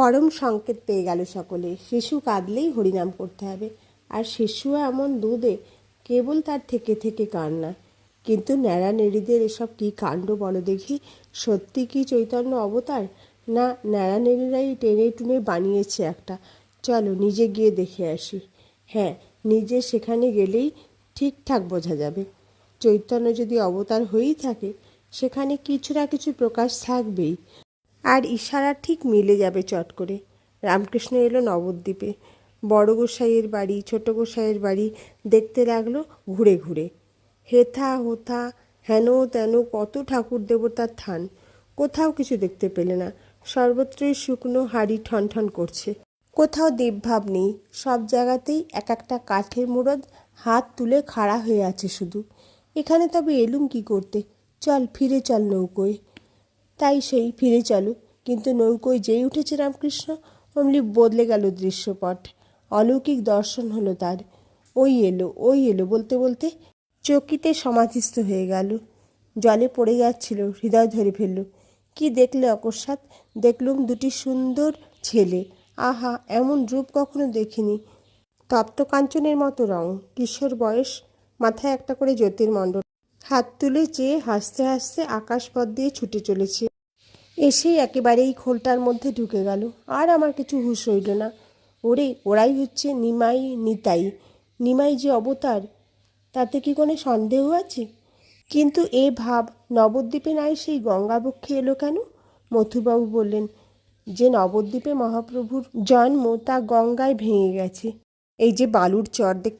পরম সংকেত পেয়ে গেল সকলে। শিশু কাঁদলেই হরিনাম করতে হবে। আর শিশুও এমন দুধে কেবল তার থেকে থেকে কান্না। কিন্তু ন্যাড়া নেড়িদের এসব কী কাণ্ড বলো দেখি? সত্যি কি চৈতন্য অবতার? না, ন্যাড়া নেড়িরাই টেনে টুনে বানিয়েছে একটা। চলো নিজে গিয়ে দেখে আসি। হ্যাঁ নিজে সেখানে গেলেই ঠিকঠাক বোঝা যাবে। চৈতন্য যদি অবতার হয়েই থাকে, সেখানে কিছু না কিছু প্রকাশ থাকবেই। আর ইশারা ঠিক মিলে যাবে চট করে। রামকৃষ্ণ এলো নবদ্বীপে। বড় গোসাইয়ের বাড়ি, ছোট গোসাইয়ের বাড়ি দেখতে লাগল ঘুরে ঘুরে। হেথা হোথা, হেন তেন, কত ঠাকুর দেবতার থান। কোথাও কিছু দেখতে পেলে না। সর্বত্রই শুকনো হাড়ি ঠন ঠন করছে। কোথাও দেবভাব নেই। সব জায়গাতেই এক একটা কাঠের মুরদ হাত তুলে খাড়া হয়ে আছে শুধু। এখানে তবে এলুম কি করতে? চল, ফিরে চল নৌকোয়। তাই সেই ফিরে চলো কিন্তু নৌকোয় যেই উঠেছে রামকৃষ্ণ, অমনি বদলে গেল দৃশ্যপট। অলৌকিক দর্শন হলো তার। ওই এলো ওই এলো বলতে বলতে চকিতে সমাধিস্থ হয়ে গেল। জলে পড়ে যাচ্ছিল, হৃদয় ধরে ফেলল। কি দেখলে অকস্মাৎ? দেখলুম দুটি সুন্দর ছেলে। আহা, এমন রূপ কখনো দেখিনি। তপ্ত কাঞ্চনের মতো রং, কিশোর বয়স, মাথায় একটা করে জ্যোতির্মণ্ডল। হাত তুলে চেয়ে হাসতে হাসতে আকাশপথ দিয়ে ছুটে চলেছে। এসেই একেবারেই খোলটার মধ্যে ঢুকে গেল। আর আমার কিছু হুঁশ রইল না। ওরে, ওরাই হচ্ছে নিমাই, নিতাই। নিমাই যে অবতার, তাতে কি কোনো সন্দেহ আছে? কিন্তু এ ভাব নবদ্বীপে নাই সেই গঙ্গাবক্ষে এলো কেন? মথুবাবু বললেন, যে নবদ্বীপে মহাপ্রভুর জন্ম তা গঙ্গায় ভেঙে গেছে। এই যে বালুর চর দেখ